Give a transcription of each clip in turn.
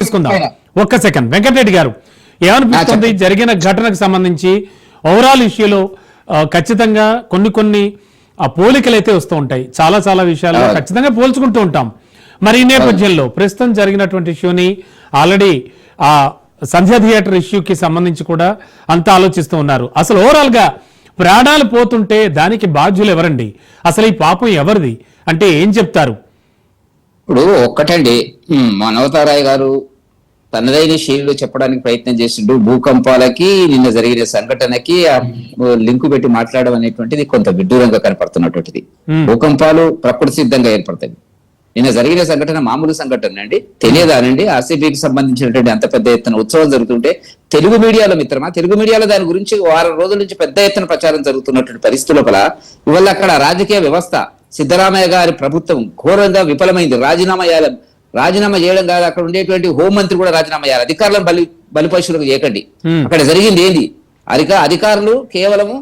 తీసుకుందాం. ఒక్క సెకండ్. వెంకటరెడ్డి గారు ఏమనిపిస్తుంది? జరిగిన ఘటనకు సంబంధించి ఓవరాల్ ఇష్యూలో ఖచ్చితంగా కొన్ని కొన్ని ఆ పోలికలు అయితే వస్తూ ఉంటాయి. చాలా చాలా విషయాల్లో ఖచ్చితంగా పోల్చుకుంటూ ఉంటాం. మరి ఈ నేపథ్యంలో ప్రస్తుతం జరిగినటువంటి ఇష్యూని ఆల్రెడీ ఆ సంధ్య థియేటర్ ఇష్యూకి సంబంధించి కూడా అంతా ఆలోచిస్తూ ఉన్నారు. అసలు ఓవరాల్గా ప్రాణాలు పోతుంటే దానికి బాధ్యులు ఎవరండి? అసలు ఈ పాపం ఎవరిది? అంటే ఏం చెప్తారు? ఇప్పుడు ఒక్కటండి. మనవతారాయ్ గారు తనదైన శైలిలో చెప్పడానికి ప్రయత్నం చేసిండు. భూకంపాలకి నిన్న జరిగిన సంఘటనకి ఆ లింకు పెట్టి మాట్లాడడం అనేటువంటిది కొంత విడ్డూరంగా కనపడుతున్నటువంటిది. భూకంపాలు ప్రకృతి సిద్ధంగా ఏర్పడతాయి. నిన్న జరిగిన సంఘటన మామూలు సంఘటన అండి. తెలియదానండి. ఆర్సీబీకి సంబంధించినటువంటి అంత పెద్ద ఎత్తున ఉత్సవాలు జరుగుతుంటే తెలుగు మీడియాలో మిత్రమా తెలుగు మీడియాలో దాని గురించి వారం రోజుల నుంచి పెద్ద ఎత్తున ప్రచారం జరుగుతున్నటువంటి పరిస్థితి లోపల ఇవాళ అక్కడ రాజకీయ వ్యవస్థ సిద్ధరామయ్య గారి ప్రభుత్వం ఘోరంగా విఫలమైంది. రాజీనామా చేయాలి రాజీనామా చేయడం కాదు అక్కడ ఉండేటువంటి హోంమంత్రి కూడా రాజీనామా చేయాలి. అధికారులను బలి బలిపశులకు చేయకండి. అక్కడ జరిగింది ఏంది? అధిక అధికారులు కేవలము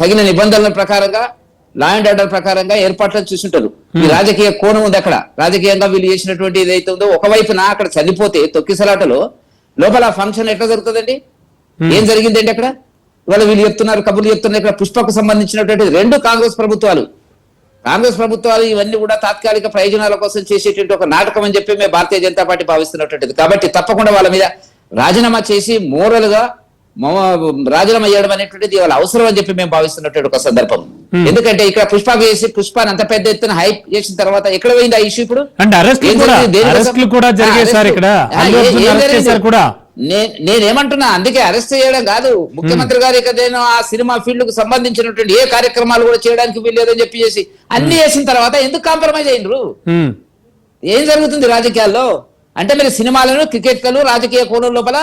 తగిన నిబంధనల ప్రకారంగా లా అండ్ ఆర్డర్ ప్రకారంగా ఏర్పాట్లను చూసుంటారు. ఈ రాజకీయ కోణం ఉంది అక్కడ. రాజకీయంగా వీళ్ళు చేసినటువంటి ఏదైతే ఉందో ఒకవైపున అక్కడ చనిపోతే తొక్కిసలాటలో లోపల ఫంక్షన్ ఎట్లా జరుగుతుందండి? ఏం జరిగిందండి అక్కడ? ఇవాళ వీళ్ళు చెప్తున్నారు కబుర్లు చెప్తున్నారు ఇక్కడ పుష్పకు సంబంధించినటువంటి రెండు కాంగ్రెస్ ప్రభుత్వాలు. కాంగ్రెస్ ప్రభుత్వాలు ఇవన్నీ కూడా తాత్కాలిక ప్రయోజనాల కోసం చేసేటువంటి ఒక నాటకం అని చెప్పి మేము భారతీయ జనతా పార్టీ భావిస్తున్నటువంటిది. కాబట్టి తప్పకుండా వాళ్ళ మీద రాజీనామా చేసి మోరల్గా మమ- రాజీనామా చేయడం అనేటువంటిది వాళ్ళ అవసరం అని చెప్పి మేము భావిస్తున్నటువంటి ఒక సందర్భం. ఎందుకంటే ఇక్కడ పుష్ప వేసి పుష్పాన్ని అంత పెద్ద ఎత్తున హైప్ చేసిన తర్వాత ఎక్కడ పోయింది ఆ ఇష్యూ ఇప్పుడు? అంటే ఏం కూడా సార్ అరెస్టు. ఇక్కడ నేనేమంటున్నా అందుకే అరెస్ట్ చేయడం కాదు. ముఖ్యమంత్రి గారి నేను ఆ సినిమా ఫీల్డ్కు సంబంధించినటువంటి ఏ కార్యక్రమాలు కూడా చేయడానికి వీల్లేదని చెప్పి చేసి అన్ని చేసిన తర్వాత ఎందుకు కాంప్రమైజ్ అయినరు? ఏం జరుగుతుంది రాజకీయాల్లో? అంటే మీరు సినిమాలను క్రికెట్లను రాజకీయ కోణం లోపల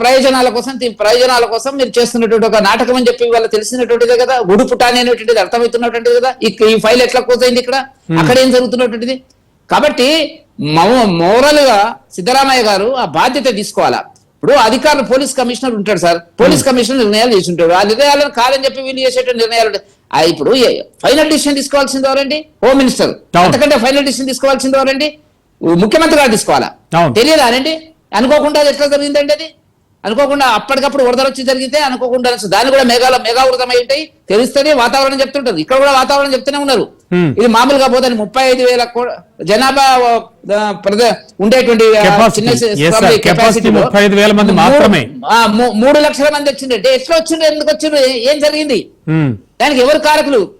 ప్రయోజనాల కోసం ప్రయోజనాల కోసం మీరు చేస్తున్నటువంటి ఒక నాటకం అని చెప్పి వాళ్ళ తెలిసినటువంటిదే కదా. ఉడుపుటాని అనేటువంటిది అర్థమవుతున్నటువంటిది కదా. ఈ ఈ ఫైల్ ఎట్లా అయింది ఇక్కడ? అక్కడ ఏం జరుగుతున్నటువంటిది? కాబట్టి మోరల్గా సిద్ధరామయ్య గారు ఆ బాధ్యత తీసుకోవాలా? ఇప్పుడు అధికారులు పోలీస్ కమిషనర్ ఉంటాడు సార్. పోలీస్ కమిషనర్ నిర్ణయాలు చేసి ఉంటాడు ఆ నిర్ణయాలను కాదని చెప్పి వీళ్ళు చేసేటువంటి నిర్ణయాలు ఇప్పుడు ఫైనల్ డిసిషన్ తీసుకోవాల్సింది ఎవరండి? Home minister. అంతకంటే ఫైనల్ డిసిషన్ తీసుకోవాల్సింది ఎవరండి? ముఖ్యమంత్రి గారు తీసుకోవాలా. తెలియదా అనండి అనుకోకుండా అది ఎట్లా జరిగిందండి అది? అనుకోకుండా అప్పటికప్పుడు వరదలు వచ్చి జరిగితే అనుకోకుండా. దాన్ని కూడా మేఘాల మేఘావృతమై ఉంటాయి. తెలుస్తేనే వాతావరణం చెప్తుంటారు ఇక్కడ కూడా వాతావరణం చెప్తూనే ఉన్నారు. ఇది మామూలుగా పోదని ముప్పై ఐదు వేల జనాభా ఉండేటువంటి ఆ, Capacity. చిన్న Yes, sir. slumby Capacity capacity లో 35,000 మంది మూడు- లక్షల మంది వచ్చిందంటే ఎట్లా వచ్చిండ్రు? ఎందుకు వచ్చిండ్రు? ఏం జరిగింది? ఉమ్, దానికి ఎవరు కారకులు?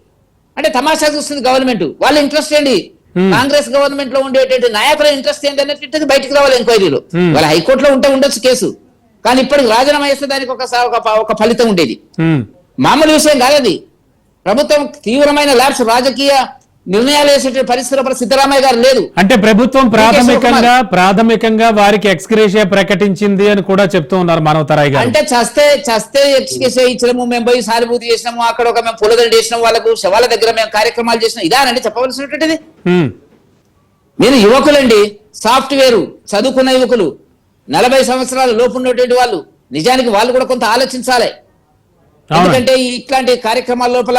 అంటే తమాషా చూస్తుంది గవర్నమెంట్. వాళ్ళ ఇంట్రెస్ట్ ఏంటి? Hmm. కాంగ్రెస్ గవర్నమెంట్లో ఉండేటువంటి నాయకుల ఇంట్రెస్ట్ ఏంటి అనేటువంటిది బయటికి రావాలి ఎంక్వైరీలో. Hmm. వాళ్ళ హైకోర్టులో ఉంటే ఉండొచ్చు కేసు. కానీ ఇప్పటికి రాజీనామా చేస్తే దానికి ఒక ఒక ఫలితం ఉండేది. మామూలు విషయం కాదది. ప్రభుత్వం తీవ్రమైన ల్యాబ్స్ రాజకీయ నిర్ణయాలు వేసే పరిస్థితి లోపల సిద్ధరామయ్య గారు లేదు అంటే ప్రభుత్వం ప్రాథమికంగా. ప్రాథమికంగా వారికి ఎక్స్గ్రేషియా ప్రకటించింది అని కూడా చెప్తూ ఉన్నారు మానవతరాయ్ గారు. అంటే చస్తే చస్తే ఎక్స్కేసే ఇచ్చినాము మేము పోయి సానుభూతి చేసినాము అక్కడ ఒక మేము పులదండి చేసినాము వాళ్ళకు శవాల దగ్గర మేము కార్యక్రమాలు చేసినాం ఇదానండి చెప్పవలసినటువంటిది? మీరు యువకులండి సాఫ్ట్వేర్ చదువుకున్న యువకులు నలభై సంవత్సరాల లోపు ఉన్నటువంటి వాళ్ళు నిజానికి వాళ్ళు కూడా కొంత ఆలోచించాలి. ఎందుకంటే ఇట్లాంటి కార్యక్రమాల లోపల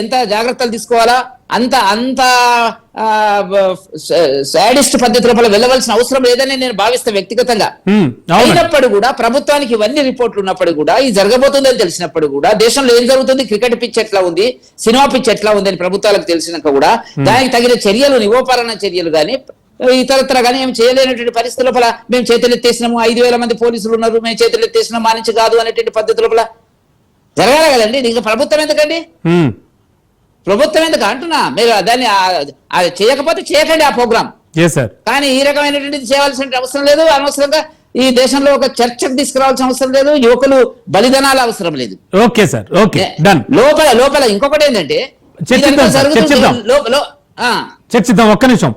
ఎంత జాగ్రత్తలు తీసుకోవాలా? అంత అంత సాడిస్ట్ పద్ధతి లోపల వెళ్ళవలసిన అవసరం లేదని నేను భావిస్తా వ్యక్తిగతంగా. అయినప్పుడు కూడా ప్రభుత్వానికి ఇవన్నీ రిపోర్ట్లు ఉన్నప్పుడు కూడా ఇది జరగబోతుందని తెలిసినప్పుడు కూడా దేశంలో ఏం జరుగుతుంది? క్రికెట్ పిచ్ ఎట్లా ఉంది? సినిమా పిచ్ ఎట్లా ఉంది అని ప్రభుత్వాలకు తెలిసినాక కూడా దానికి తగిన చర్యలు నివోపరణ చర్యలు కానీ ఇతరత్ర కానీ ఏం చేయలేనటువంటి పరిస్థితి లోపల మేము చేతులు ఎత్తేసినాము ఐదు వేల మంది పోలీసులు ఉన్నారు మేము చేతులు ఎత్తేసినాం మా నుంచి కాదు అనేటువంటి పద్ధతి లోపల జరగాలి కదండి. ఇంకా ప్రభుత్వం ఎందుకండి? ప్రభుత్వం ఎందుకు? అంటున్నా. మీరు దాన్ని చేయకపోతే చేయకండి ఆ ప్రోగ్రామ్ కానీ ఈ రకమైనటువంటిది చేయవలసిన అవసరం లేదు. అనవసరంగా ఈ దేశంలో ఒక చర్చకు తీసుకురావాల్సిన అవసరం లేదు. యువకులు బలిదానాలు అవసరం లేదు. ఓకే సార్ ఓకే డన్ లోపల లోపల ఇంకొకటి ఏంటంటే చర్చిద్దాం. ఒక్క నిమిషం.